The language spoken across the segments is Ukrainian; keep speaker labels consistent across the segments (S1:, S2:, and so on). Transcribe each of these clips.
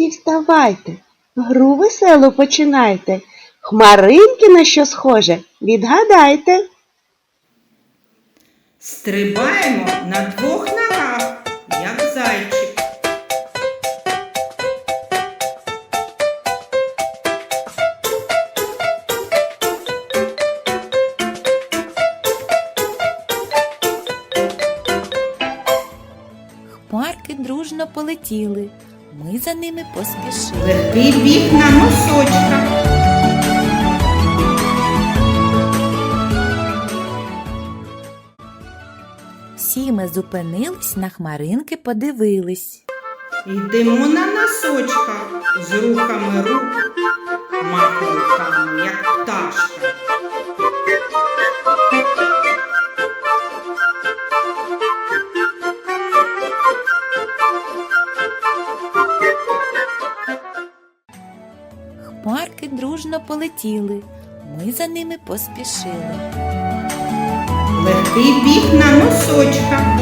S1: всі вставайте, гру веселу починайте. Хмаринки на що схоже, відгадайте.
S2: Стрибаємо на двох ногах, як зайчик.
S3: Хмарки дружно полетіли. Ми за ними поспішили.
S2: Легкий біг на носочках.
S3: Всі ми зупинились, на хмаринки подивились.
S2: Йдемо на носочках з рухами рук, махоньками, як пташка.
S3: Дружно полетіли. Ми за ними поспішили.
S2: Легкий біг на носочках.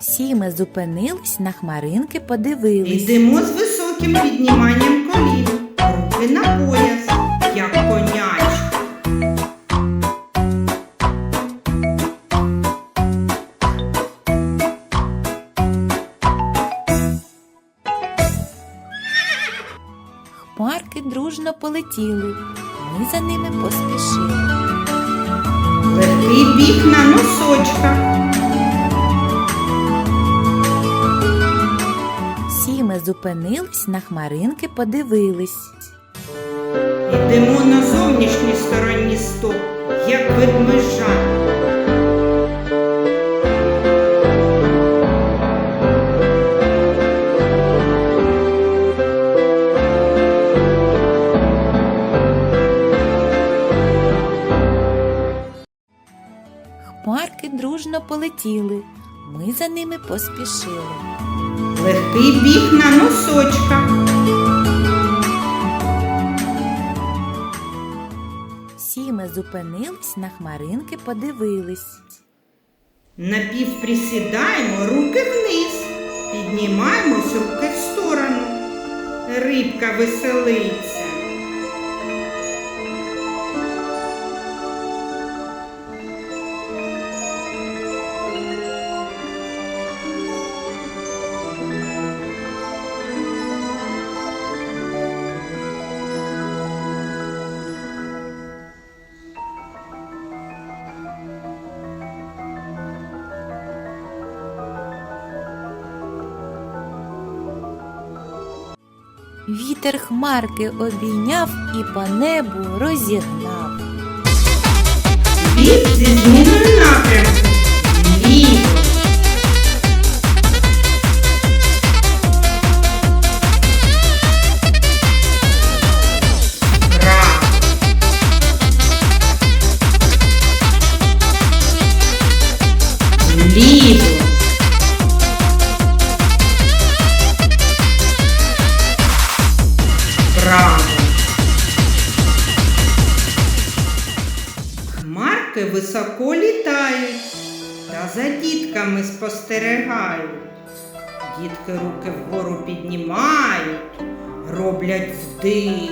S3: Всі ми зупинились, на хмаринки подивились.
S2: Йдемо з високим підніманням колін,
S3: дружно полетіли. Ми за ними поспішили.
S2: Легкий біг на носочках.
S3: Всі ми зупинились, на хмаринки подивились.
S2: Йдемо на зовнішній стороні стоп, як ведмежа.
S3: Полетіли. Ми за ними поспішили.
S2: Легкий біг на носочках.
S3: Всі ми зупинились, на хмаринки подивились.
S2: Напівприсідаємо руки вниз, піднімаємось руки в сторону. Рибка веселиться.
S3: Вітер хмарки обійняв і по небу розігнав.
S2: Біг зі напрямку. Високо літають та за дітками спостерігають. Дітки руки вгору піднімають, роблять вдих.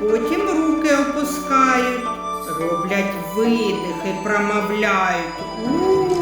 S2: Потім руки опускають, роблять видих і промовляють.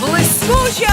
S4: Блискуча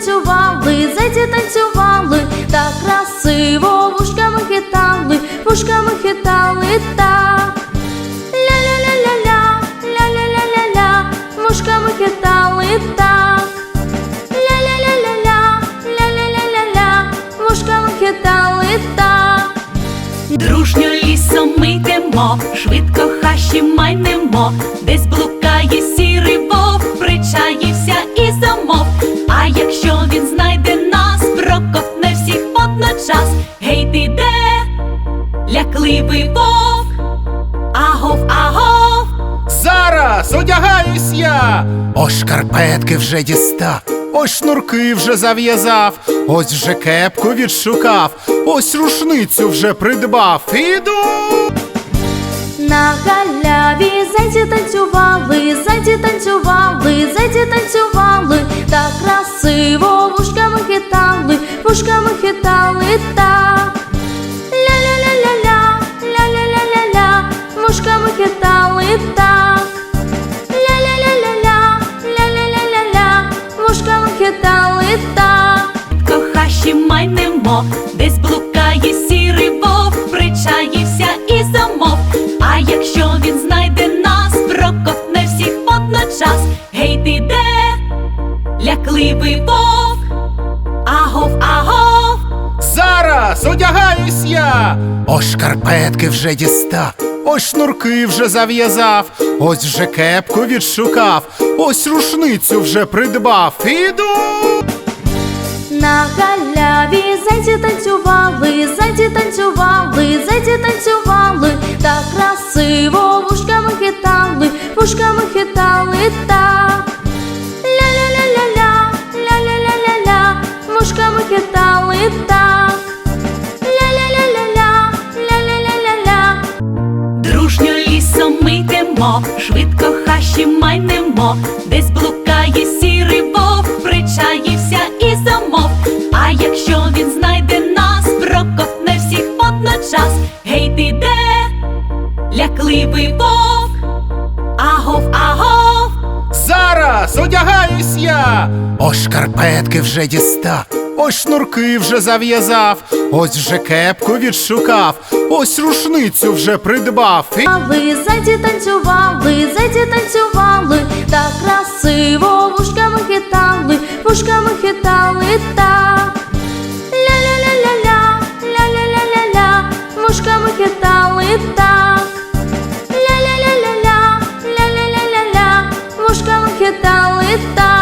S5: танцювали, зайці танцювали, так красиво вушками хитали, вушками хитали так. Ля-ля-ля-ля-ля, ля-ля-ля-ля-ля, вушками хитали так. Ля-ля-ля-ля-ля, ля-ля-ля-ля-ля, вушками хитали так.
S4: Дружньо лісом ми йдемо, швидко хащі майнемо, десь блукає сірий вовк, причаївся і замов. А якщо він знайде нас, проковтне всіх водночас. Гей, ти де? Лякливий вовк, агов, агов.
S6: Зараз одягаюсь я. Ось шкарпетки вже дістав, ось шнурки вже зав'язав, ось вже кепку відшукав, ось рушницю вже придбав. Іду.
S5: На галяві зайці танцювали, зайці танцювали, зайці танцювали, так красиво вушками хитали, вушками хитали так. Ля-ля-ля-ля-ля, ля-ля-ля-ля-ля, вушками хитали так. Ля-ля-ля-ля-ля, ля-ля-ля-ля-ля, вушками хитали так.
S4: Кохащі майнемо, десь Лякливий вовк, агов, агов.
S6: Зараз одягаюсь я. Ось шкарпетки вже дістав, ось шнурки вже зав'язав, ось вже кепку відшукав, ось рушницю вже придбав. Іду.
S5: На галяві зайці танцювали, зайці танцювали, зайці танцювали, так красиво вушками хитали, вушками хитали так.
S4: Хащі майнемо, десь блукає сірий вовк, причаївся і замов. А якщо він знайде нас, прокопне всіх водночас. Гей, ти де? Лякливий вовк. Агов, агов.
S6: Зараз одягаюсь я. Ось шкарпетки вже дістав, ось шнурки вже зав'язав, ось вже кепку відшукав, ось рушницю вже придбав. І...
S5: Ви зайці танцювали, зайці танцювали, так красиво вушками хитали, вушками хитали так. Ля-ля-ля-ля-ля, ля-ля-ля-ля-ля, вушками хитали так. Ля-ля-ля-ля-ля, ля-ля-ля-ля-ля, вушками хитали так.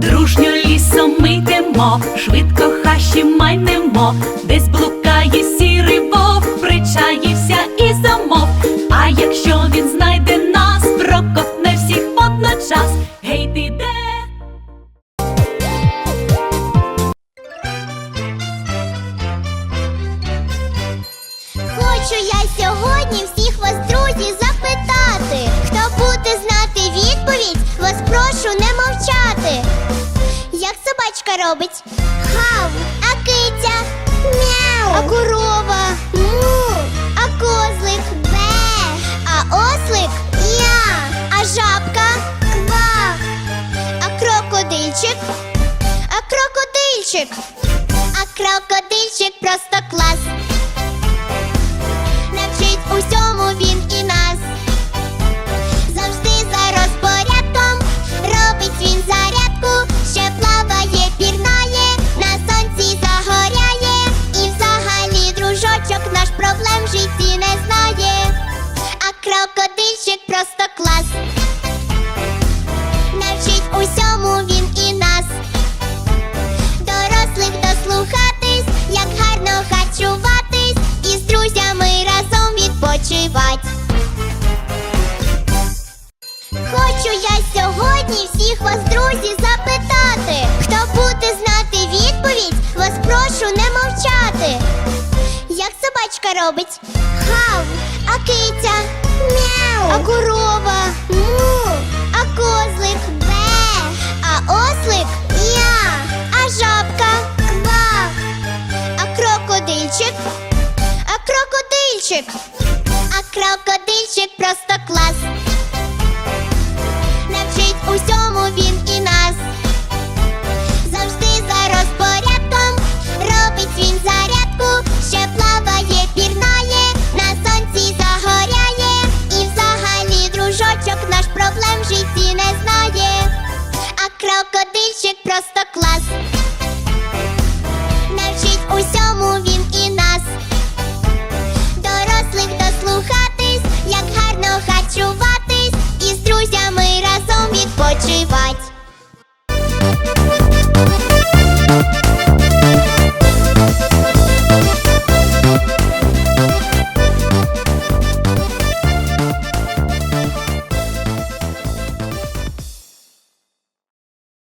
S4: Дружньо лісом ми йдемо, швидко хащі майнемо, десь блукає сірий вовк, причаївся і замов. А якщо він знайде нас, прокопне всіх водночас. Гей, ти де?
S7: Хочу я сьогодні всіх вас, друзі, запитати. Хто буде знати відповідь, вас прошу не мовчати. Собачка робить? Хав, а киця? Мяу, а корова? Му, а козлик? Бе, а ослик? Я, а жабка? Ква, а крокодильчик? А крокодильчик? А крокодильчик просто клас. Друзі, запитати. Хто буде знати відповідь, вас прошу не мовчати. Як собачка робить? Хав, а киця? Мяу, а корова? Му, а козлик? Бе, а ослик? Я, а жабка? Ква, а крокодильчик? А крокодильчик? А крокодильчик просто клас.